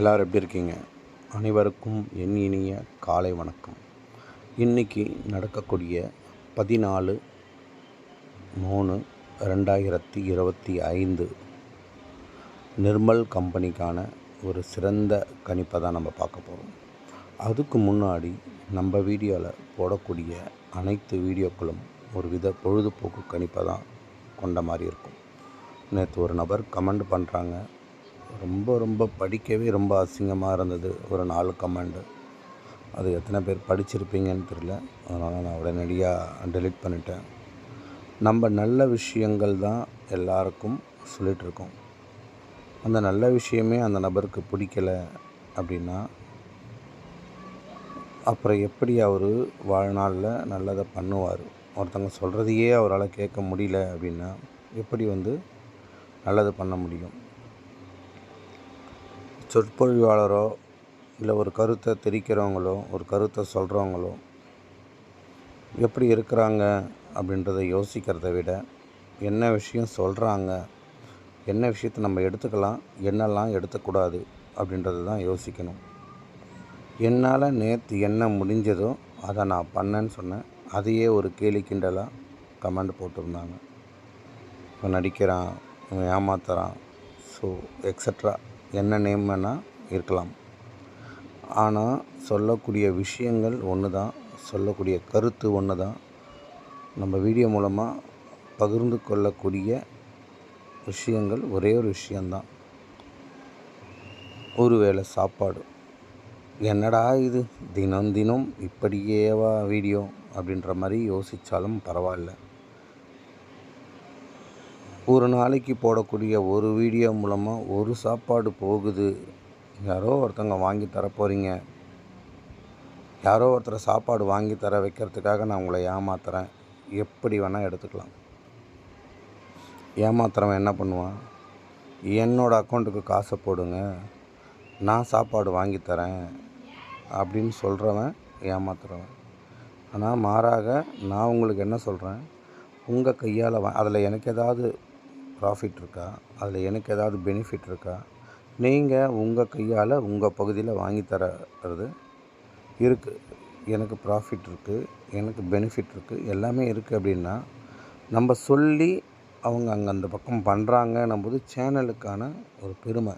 எல்லோரும் எப்படி இருக்கீங்க? அனைவருக்கும் என் இனிய காலை வணக்கம். இன்றைக்கி நடக்கக்கூடிய பதினாலு மூணு ரெண்டாயிரத்தி இருபத்தி ஐந்து நிர்மல் கம்பெனிக்கான ஒரு சிறந்த கணிப்பை தான் நம்ம பார்க்க போகிறோம் அதுக்கு முன்னாடி நம்ம வீடியோவில் போடக்கூடிய அனைத்து வீடியோக்களும் ஒரு வித பொழுதுபோக்கு கணிப்பை தான் கொண்ட மாதிரி இருக்கும். நேற்று ஒரு நபர் கமெண்ட் பண்ணுறாங்க ரொம்ப ரொம்ப படிக்கவே ரொம்ப அசிங்கமாக இருந்தது. ஒரு நாலு கமெண்டு அது எத்தனை பேர் படிச்சிருப்பீங்கன்னு தெரியல. அதனால் நான் உடனடியாக டெலிட் பண்ணிட்டேன். நம்ம நல்ல விஷயங்கள் தான் எல்லாருக்கும் சொல்லிகிட்ருக்கோம் அந்த நல்ல விஷயமே அந்த நபருக்கு பிடிக்கல அப்படின்னா அப்புறம் எப்படி அவர் வாழ்நாளில் நல்லதை பண்ணுவார்? ஒருத்தவங்க சொல்கிறதையே அவரால் கேட்க முடியல அப்படின்னா எப்படி வந்து நல்லது பண்ண முடியும்? சொற்பொழிவாளரோ இல்லை ஒரு கருத்தை தெரிக்கிறவங்களோ ஒரு கருத்தை சொல்கிறவங்களோ எப்படி இருக்கிறாங்க அப்படின்றத யோசிக்கிறத விட என்ன விஷயம் சொல்கிறாங்க என்ன விஷயத்தை நம்ம எடுத்துக்கலாம் என்னெல்லாம் எடுத்துக்கூடாது அப்படின்றத தான் யோசிக்கணும். என்னால் நேற்று என்ன முடிஞ்சதோ அதை நான் பண்ணேன்னு சொன்னேன். அதையே ஒரு கேலி கிண்டலாக கமெண்ட் போட்டிருந்தாங்க. இவன் நடிக்கிறான் இவன் ஏமாத்துறான் ஸோ எக்ஸட்ரா என்ன நேம் வேணால் இருக்கலாம். ஆனால் சொல்லக்கூடிய விஷயங்கள் ஒன்று தான் சொல்லக்கூடிய கருத்து ஒன்று தான் நம்ம வீடியோ மூலமாக பகிர்ந்து கொள்ளக்கூடிய விஷயங்கள் ஒரே ஒரு விஷயந்தான் ஒரு வேளை சாப்பாடு. என்னடா இது? தினம் தினம் இப்படியேவா வீடியோ? அப்படின்ற மாதிரி யோசித்தாலும் பரவாயில்ல. ஒரு நாளைக்கு போடக்கூடிய ஒரு வீடியோ மூலமாக ஒரு சாப்பாடு போகுது. யாரோ ஒருத்தவங்க வாங்கி தர போகிறீங்க யாரோ ஒருத்தர் சாப்பாடு வாங்கி தர வைக்கிறதுக்காக நான் உங்களை ஏமாத்துறேன். எப்படி வேணால் எடுத்துக்கலாம். ஏமாத்துறவன் என்ன பண்ணுவான்? என்னோடய அக்கௌண்ட்டுக்கு காசை போடுங்க. நான் சாப்பாடு வாங்கி தரேன் அப்படின்னு சொல்கிறவன் ஏமாத்துறவன். ஆனால் மாறாக நான் உங்களுக்கு என்ன சொல்கிறேன் உங்கள் கையால் அதில் எனக்கு ஏதாவது ப்ராஃபிட் இருக்கா? அதில் எனக்கு ஏதாவது பெனிஃபிட் இருக்கா? நீங்கள் உங்கள் கையால் உங்கள் பகுதியில் வாங்கி தரது இருக்குது எனக்கு ப்ராஃபிட் இருக்குது எனக்கு பெனிஃபிட் இருக்குது எல்லாமே இருக்குது அப்படின்னா நம்ம சொல்லி அவங்க அங்கே அந்த பக்கம் பண்ணுறாங்கன்னும் போது சேனலுக்கான ஒரு பெருமை.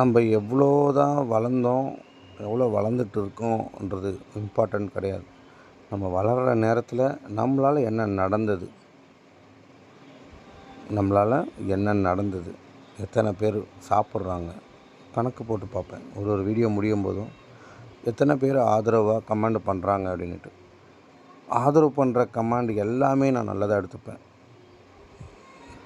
நம்ம எவ்வளோ தான் வளர்ந்தோம் எவ்வளோ வளர்ந்துட்டு இருக்கோன்றது இம்பார்ட்டண்ட் கிடையாது. நம்ம வளர்கிற நேரத்தில் நம்மளால் என்ன நடந்தது? நம்மளால் என்ன நடந்தது எத்தனை பேர் சாப்பிட்றாங்க கணக்கு போட்டு பார்ப்பேன். ஒரு ஒரு வீடியோ முடியும் போதும் எத்தனை பேர் ஆதரவாக கமெண்ட் பண்ணுறாங்க அப்படின்ட்டு ஆதரவு பண்ணுற கமாண்ட் எல்லாமே நான் நல்லதாக எடுத்துப்பேன்.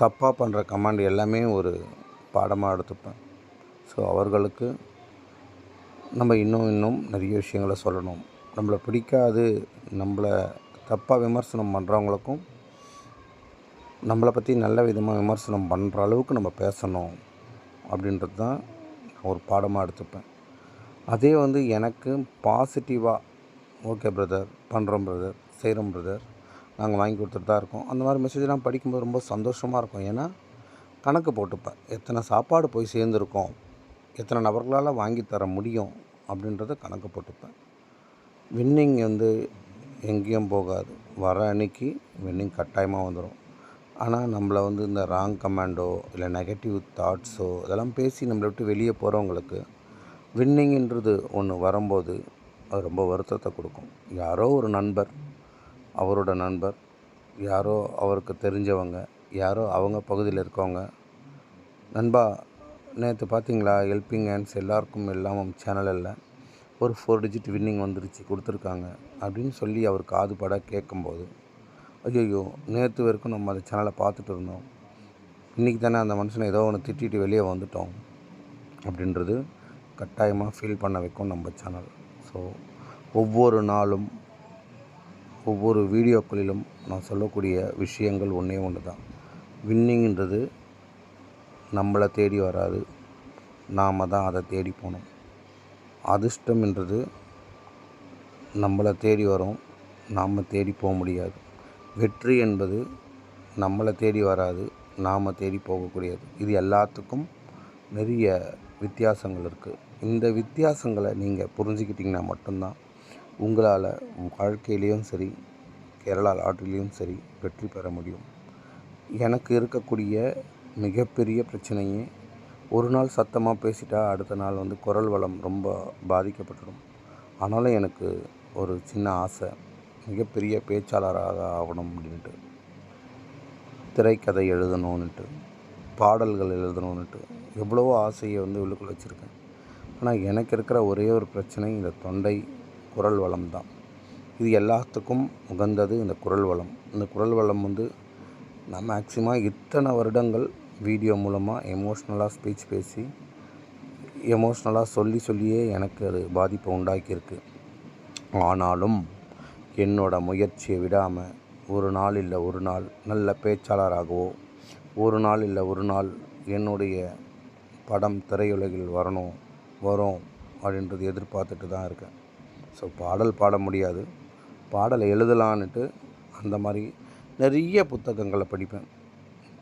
தப்பாக பண்ணுற கமாண்ட் எல்லாமே ஒரு பாடமாக எடுத்துப்பேன். ஸோ அவர்களுக்கு நம்ம இன்னும் இன்னும் நிறைய விஷயங்களை சொல்லணும். நம்மளை பிடிக்காது நம்மளை தப்பாக விமர்சனம் பண்ணுறவங்களுக்கும் நம்மளை பற்றி நல்ல விதமாக விமர்சனம் பண்ணுற அளவுக்கு நம்ம பேசணும் அப்படின்றது தான் ஒரு பாடமாக எடுத்துப்பேன். அதே வந்து எனக்கு பாசிட்டிவாக ஓகே பிரதர் பண்ணுறோம் பிரதர் செய்கிறோம் பிரதர் நாங்கள் வாங்கி கொடுத்துட்டு தான் இருக்கோம். அந்த மாதிரி மெசேஜ்லாம் படிக்கும்போது ரொம்ப சந்தோஷமாக இருக்கும். ஏன்னா கணக்கு போட்டுப்பேன். எத்தனை சாப்பாடு போய் சேர்ந்துருக்கோம்? எத்தனை நபர்களால் வாங்கி தர முடியும்? அப்படின்றத கணக்கு போட்டுப்பேன். வின்னிங் வந்து எங்கேயும் போகாது. வர அன்னைக்கு வின்னிங் கட்டாயமாக வந்துடும் ஆனால் நம்மளை வந்து இந்த ராங் கமாண்டோ இல்லை நெகட்டிவ் தாட்ஸோ இதெல்லாம் பேசி நம்மளை விட்டு வெளியே போகிறவங்களுக்கு வின்னிங்ன்றது ஒன்று வரும்போது அது ரொம்ப வருத்தத்தை கொடுக்கும். யாரோ ஒரு நண்பர் அவரோட நண்பர் யாரோ அவருக்கு தெரிஞ்சவங்க யாரோ அவங்க பகுதியில் இருக்கவங்க. நண்பா நேற்று பார்த்தீங்களா ஹெல்பிங் ஹேண்ட்ஸ் எல்லாருக்கும் எல்லாமும் சேனலில் ஒரு ஃபோர் டிஜிட் வின்னிங் வந்துருச்சு கொடுத்துருக்காங்க அப்படின்னு சொல்லி அவர் காதுபட கேட்கும்போது ஐயோ நேற்று வரைக்கும் நம்ம அந்த சேனலை பார்த்துட்டு இருந்தோம். இன்றைக்கி தானே அந்த மனுஷனை ஏதோ ஒன்று திட்டிட்டு வெளியே வந்துட்டோம் அப்படின்றது கட்டாயமாக ஃபீல் பண்ண வைக்கும் நம்ம சேனல் ஸோ ஒவ்வொரு நாளும் ஒவ்வொரு வீடியோக்களிலும் நான் சொல்லக்கூடிய விஷயங்கள் ஒன்றே ஒன்று தான் வின்னிங்கிறது நம்மளை தேடி வராது. நாம் தான் அதை தேடி போகணும். அதிர்ஷ்டம்ன்றது நம்மளை தேடி வரும். நாம் தேடி போக முடியாது. வெற்றி என்பது நம்மளை தேடி வராது நாம் தேடி போகக்கூடியது. இது எல்லாத்துக்கும் நிறைய வித்தியாசங்கள் இருக்குது இந்த வித்தியாசங்களை நீங்கள் புரிஞ்சுக்கிட்டிங்கன்னா மட்டும்தான் உங்களால் வாழ்க்கையிலையும் சரி கேரளா லாட்ரிலையும் சரி வெற்றி பெற முடியும். எனக்கு இருக்கக்கூடிய மிகப்பெரிய பிரச்சனையே ஒரு நாள் சத்தமாக பேசிட்டா அடுத்த நாள் வந்து குரல் வளம் ரொம்ப பாதிக்கப்பட்டுடும். ஆனாலும் எனக்கு ஒரு சின்ன ஆசை மிகப்பெரிய பேச்சாளராக ஆகணும் அப்படின்ட்டு திரைக்கதை எழுதணும்னுட்டு பாடல்கள் எழுதணுன்னுட்டு எவ்வளவோ ஆசையை வந்து உள்ளுக்குள்ள வச்சுருக்கேன். ஆனால் எனக்கு இருக்கிற ஒரே ஒரு பிரச்சனை இந்த தொண்டை குரல் வளம் தான். இது எல்லாத்துக்கும் உகந்தது இந்த குரல் வளம். இந்த குரல் வளம் வந்து நான் மேக்சிமம் இத்தனை வருடங்கள் வீடியோ மூலமாக எமோஷ்னலாக ஸ்பீச் பேசி எமோஷ்னலாக சொல்லி சொல்லியே எனக்கு அது பாதிப்பை உண்டாக்கியிருக்கு. ஆனாலும் என்னோட முயற்சியை விடாமல் ஒரு நாள் இல்லை ஒரு நாள் நல்ல பேச்சாளராகவோ ஒரு நாள் இல்லை ஒரு நாள் என்னுடைய படம் திரையுலகில் வரணும் வரும் அப்படின்றது எதிர்பார்த்துட்டு தான் இருக்கேன். ஸோ பாடல் பாட முடியாது. பாடலை எழுதலான்னுட்டு அந்த மாதிரி நிறைய புத்தகங்களை படிப்பேன்.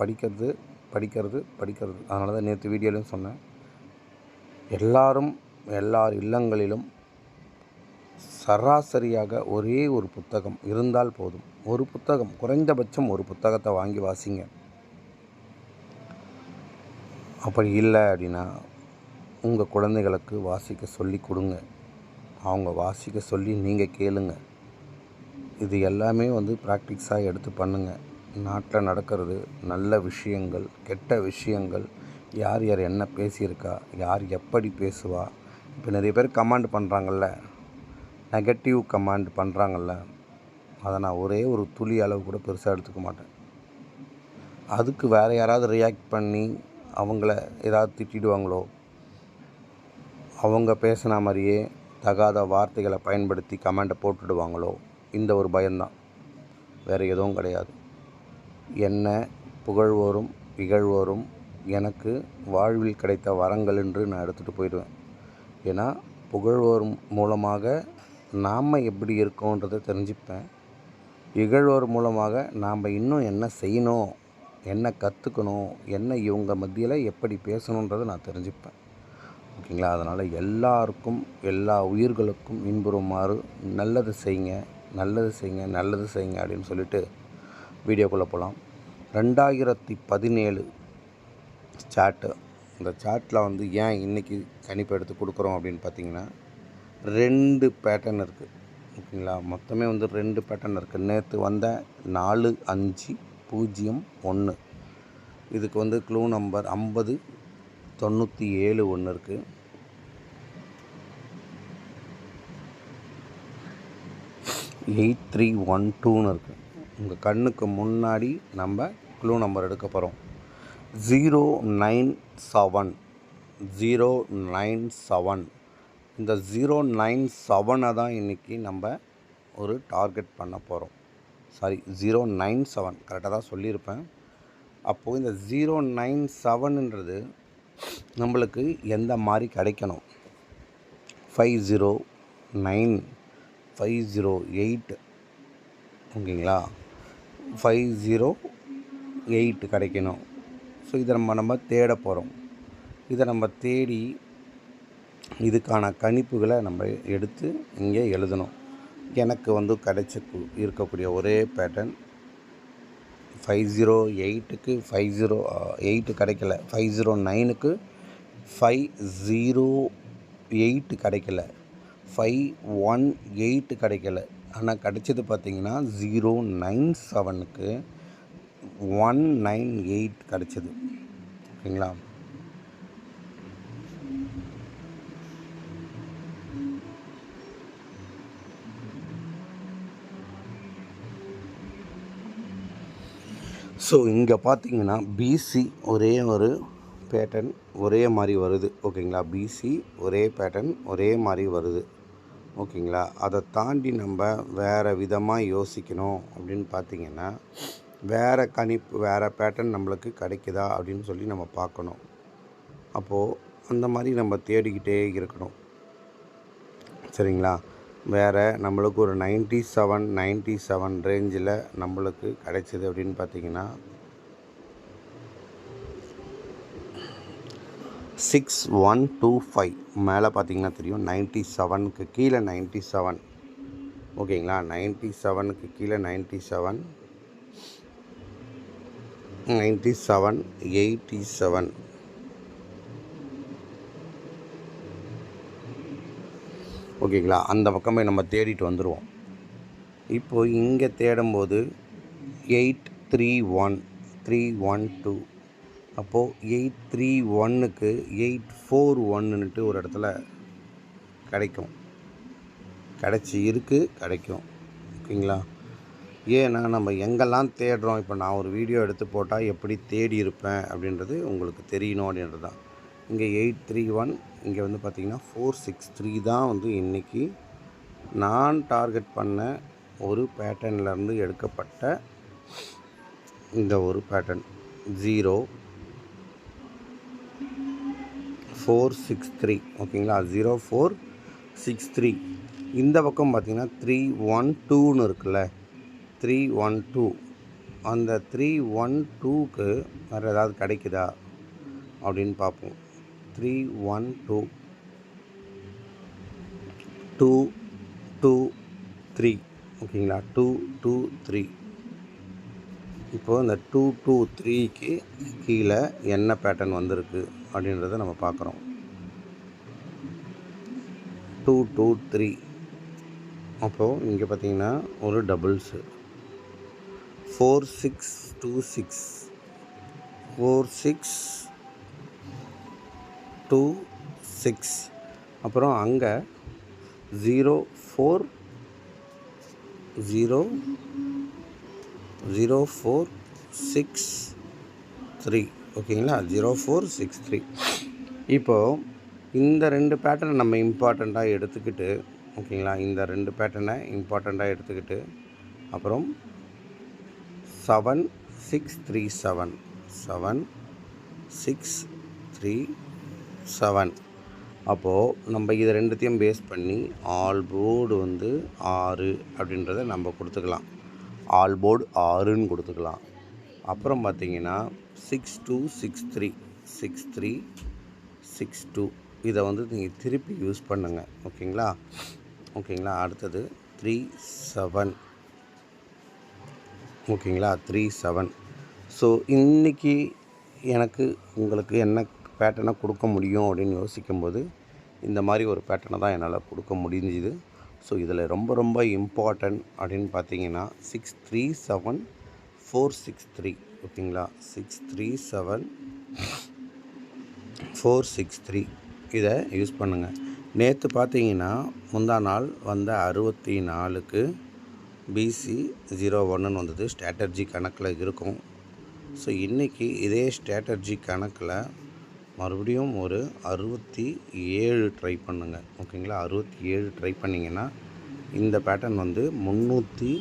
படிக்கிறது படிக்கிறது படிக்கிறது. அதனால தான் நேற்று வீடியோலையும் சொன்னேன். எல்லாரும் எல்லார் இல்லங்களிலும் சராசரியாக ஒரே ஒரு புத்தகம் இருந்தால் போதும். ஒரு புத்தகம் குறைந்தபட்சம் ஒரு புத்தகத்தை வாங்கி வாசிங்க. அப்படி இல்லை அப்படின்னா உங்கள் குழந்தைகளுக்கு வாசிக்க சொல்லி கொடுங்க. அவங்க வாசிக்க சொல்லி நீங்கள் கேளுங்க. இது எல்லாமே வந்து ப்ராக்டிக்ஸாக எடுத்து பண்ணுங்கள் நாட்டில் நடக்கிறது நல்ல விஷயங்கள் கெட்ட விஷயங்கள். யார் யார் என்ன பேசியிருக்கா யார் எப்படி பேசுவா? இப்போ நிறைய பேர் கமாண்ட் பண்ணுறாங்கல்ல நெகட்டிவ் கமாண்ட் பண்ணுறாங்கல்ல அதை நான் ஒரே ஒரு துளி அளவு கூட பெருசாக எடுத்துக்க மாட்டேன். அதுக்கு வேறு யாராவது ரியாக்ட் பண்ணி அவங்கள ஏதாவது திட்டிடுவாங்களோ அவங்க பேசின மாதிரியே தகாத வார்த்தைகளை பயன்படுத்தி கமெண்ட்டை போட்டுடுவாங்களோ இந்த ஒரு பயம்தான். வேறு எதுவும் கிடையாது. என்ன புகழ்வோரும் இகழ்வோரும் எனக்கு வாழ்வில் கிடைத்த வரங்கள் என்று நான் எடுத்துகிட்டு போயிடுவேன். ஏன்னா புகழ்வோர் மூலமாக நாம் எப்படி இருக்கோன்றதை தெரிஞ்சுப்பேன். இகழ்வோர் மூலமாக நாம் இன்னும் என்ன செய்யணும் என்ன கற்றுக்கணும் என்ன இவங்க மத்தியில் எப்படி பேசணுன்றதை நான் தெரிஞ்சுப்பேன். ஓகேங்களா? அதனால் எல்லாருக்கும் எல்லா உயிர்களுக்கும் இன்புறுமாறு நல்லது செய்யுங்க நல்லது செய்யுங்க நல்லது செய்யுங்க அப்படின்னு சொல்லிட்டு வீடியோக்குள்ளே போகலாம் ரெண்டாயிரத்தி பதினேழு சாட்டு இந்த சாட்டில் வந்து ஏன் இன்றைக்கி கணிப்பு எடுத்து கொடுக்குறோம் அப்படின்னு பார்த்தீங்கன்னா ரெண்டு பேட்டர்ன் இருக்குது ஓகேங்களா? மொத்தமே வந்து ரெண்டு பேட்டர்ன் இருக்குது நேற்று வந்த நாலு அஞ்சு பூஜ்ஜியம் ஒன்று இதுக்கு வந்து க்ளூ நம்பர் ஐம்பது தொண்ணூற்றி ஏழு ஒன்று இருக்குது எயிட் த்ரீ ஒன் டூன்னு இருக்குது உங்கள் கண்ணுக்கு முன்னாடி நம்ம க்ளூ நம்பர் எடுக்க போகிறோம் zero nine seven. Zero nine seven. இந்த ஜீரோ நைன் செவனை தான் இன்றைக்கி நம்ம ஒரு டார்கெட் பண்ண போகிறோம் சாரி ஜீரோ நைன் செவன் கரெக்டாக தான் சொல்லியிருப்பேன். அப்போது இந்த ஜீரோ நைன் செவனுன்றது நம்மளுக்கு எந்த மாதிரி கிடைக்கணும்? Five zero nine five zero eight ஓகேங்களா? ஃபைவ் ஜீரோ எயிட் கிடைக்கணும். ஸோ இதை நம்ம நம்ம தேட போகிறோம் இதை நம்ம தேடி இதுக்கான கணிப்புகளை நம்ம எடுத்து இங்கே எழுதணும். எனக்கு வந்து கிடைச்ச கு- இருக்கக்கூடிய ஒரே பேட்டர்ன் ஃபைவ் ஜீரோ எயிட்டுக்கு ஃபைவ் ஜீரோ எயிட்டு கிடைக்கல. ஃபைவ் ஜீரோ நைனுக்கு ஃபைவ் ஜீரோ எயிட்டு கிடைக்கல. ஃபைவ் ஒன் எயிட்டு கிடைக்கல. ஆனால் கிடைச்சது பார்த்திங்கன்னா ஜீரோ நைன் செவனுக்கு ஒன் நைன் எயிட் கிடைச்சது. ஓகேங்களா ஸோ இங்கே பார்த்தீங்கன்னா பிசி ஒரே ஒரு பேட்டர்ன் ஒரே மாதிரி வருது. ஓகேங்களா பிசி ஒரே பேட்டர்ன் ஒரே மாதிரி வருது. ஓகேங்களா அதை தாண்டி நம்ம வேறு விதமாக யோசிக்கணும் அப்படின்னு பார்த்தீங்கன்னா வேறு கணிப்பு வேறு பேட்டர்ன் நம்மளுக்கு கிடைக்குதா அப்படின்னு சொல்லி நம்ம பார்க்கணும் அப்போது அந்த மாதிரி நம்ம தேடிக்கிட்டே இருக்கணும். சரிங்களா? வேறு நம்மளுக்கு ஒரு நைன்ட்டி செவன் நைன்ட்டி செவன் ரேஞ்சில் நம்மளுக்கு கிடைச்சிது அப்படின்னு பார்த்தீங்கன்னா சிக்ஸ் ஒன் டூ ஃபைவ் மேலே பார்த்தீங்கன்னா தெரியும். நைன்ட்டி செவனுக்கு கீழே நைன்ட்டி செவன் ஓகேங்களா? நைன்ட்டி செவனுக்கு கீழே ninety seven ninety seven eighty seven ஓகேங்களா? அந்த பக்கமே நம்ம தேடிட்டு வந்துடுவோம் இப்போ இங்கே தேடும்போது eight three one three one two. அப்போது எயிட் த்ரீ ஒன்னுக்கு எயிட் ஃபோர் ஒன்னுன்ட்டு ஒரு இடத்துல கிடைக்கும். கிடச்சி இருக்குது கிடைக்கும். ஓகேங்களா? ஏன்னா நம்ம எங்கெல்லாம் தேடுறோம்? இப்போ நான் ஒரு வீடியோ எடுத்து போட்டால் எப்படி தேடி இருப்பேன்? அப்படின்றது உங்களுக்கு தெரியணும் அப்படின்றது தான் இங்கே எயிட் த்ரீ ஒன் இங்கே வந்து பார்த்திங்கன்னா ஃபோர் சிக்ஸ் த்ரீ தான் வந்து இன்றைக்கி நான் டார்கெட் பண்ண ஒரு பேட்டர்ன்லேருந்து எடுக்கப்பட்ட இந்த ஒரு pattern zero four six three ஓகேங்களா? Zero four six three. இந்த பக்கம் பார்த்திங்கன்னா த்ரீ ஒன் டூன்னு இருக்குல்ல? Three one two. அந்த த்ரீ ஒன் டூக்கு வேறு ஏதாவது கிடைக்குதா அப்படின்னு பார்ப்போம். Three one two two two three ஓகேங்களா டூ டூ த்ரீ இப்போது இந்த டூ டூ த்ரீக்கு கீழே என்ன பேட்டர்ன் வந்திருக்கு அப்படின்றத நம்ம பார்க்குறோம். டூ டூ த்ரீ அப்போது இங்கே பார்த்தீங்கன்னா ஒரு doubles four six two six four six two six. அப்புறம் அங்கே zero four zero zero four six three. ஓகேங்களா? Zero four six three. இப்போது இந்த ரெண்டு பேட்டர்னை நம்ம இம்பார்ட்டண்ட்டாக எடுத்துக்கிட்டு ஓகேங்களா? இந்த ரெண்டு பேட்டர்னை இம்பார்ட்டண்ட்டாக எடுத்துக்கிட்டு அப்புறம் seven six three seven seven six three seven அப்போது நம்ம இதை ரெண்டுத்தையும் பேஸ் பண்ணி ஆல் போர்டு வந்து ஆறு அப்படின்றத நம்ம கொடுத்துக்கலாம். ஆல் போர்டு ஆறுன்னு கொடுத்துக்கலாம். அப்புறம் பார்த்தீங்கன்னா six two six three six three six two இதை வந்து நீங்கள் திருப்பி யூஸ் பண்ணுங்கள் ஓகேங்களா? ஓகேங்களா? அடுத்தது த்ரீ செவன் ஓகேங்களா? த்ரீ செவன் ஸோ இன்றைக்கி எனக்கு உங்களுக்கு என்ன பேட்டர்னை கொடுக்க முடியும் அப்படின்னு யோசிக்கும்போது இந்த மாதிரி ஒரு பேட்டர்னை தான் என்னால் கொடுக்க முடிஞ்சுது. ஸோ இதில் ரொம்ப ரொம்ப இம்பார்ட்டன்ட் அப்படின்னு பார்த்தீங்கன்னா six three seven four six three ஓகேங்களா? Six three seven four six three இதை யூஸ் பண்ணுங்கள் நேற்று பார்த்தீங்கன்னா முந்தா நாள் வந்த அறுபத்தி நாலுக்கு பிசி ஜீரோ ஒன்றுன்னு வந்தது. ஸ்ட்ராட்டர்ஜி கணக்கில் இருக்கும். ஸோ இன்றைக்கி இதே ஸ்ட்ராட்டர்ஜி கணக்கில் மறுபடியும் ஒரு அறுபத்தி ஏழு ட்ரை பண்ணுங்கள் ஓகேங்களா? அறுபத்தி ஏழு ட்ரை பண்ணிங்கன்னா இந்த பேட்டர்ன் வந்து முந்நூற்றி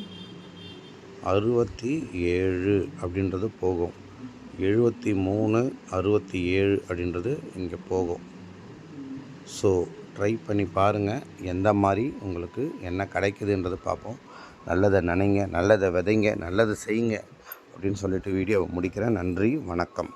அறுபத்தி ஏழு அப்படின்றது போகும். எழுபத்தி மூணு அறுபத்தி ஏழு அப்படின்றது இங்கே போகும். ஸோ ட்ரை பண்ணி பாருங்கள் எந்த மாதிரி உங்களுக்கு என்ன கிடைக்குதுன்றது பார்ப்போம். நல்லதை நினைங்க நல்லதை விதைங்க நல்லதை செய்யுங்க அப்படின்னு சொல்லிட்டு வீடியோவை முடிக்கிறேன். நன்றி வணக்கம்.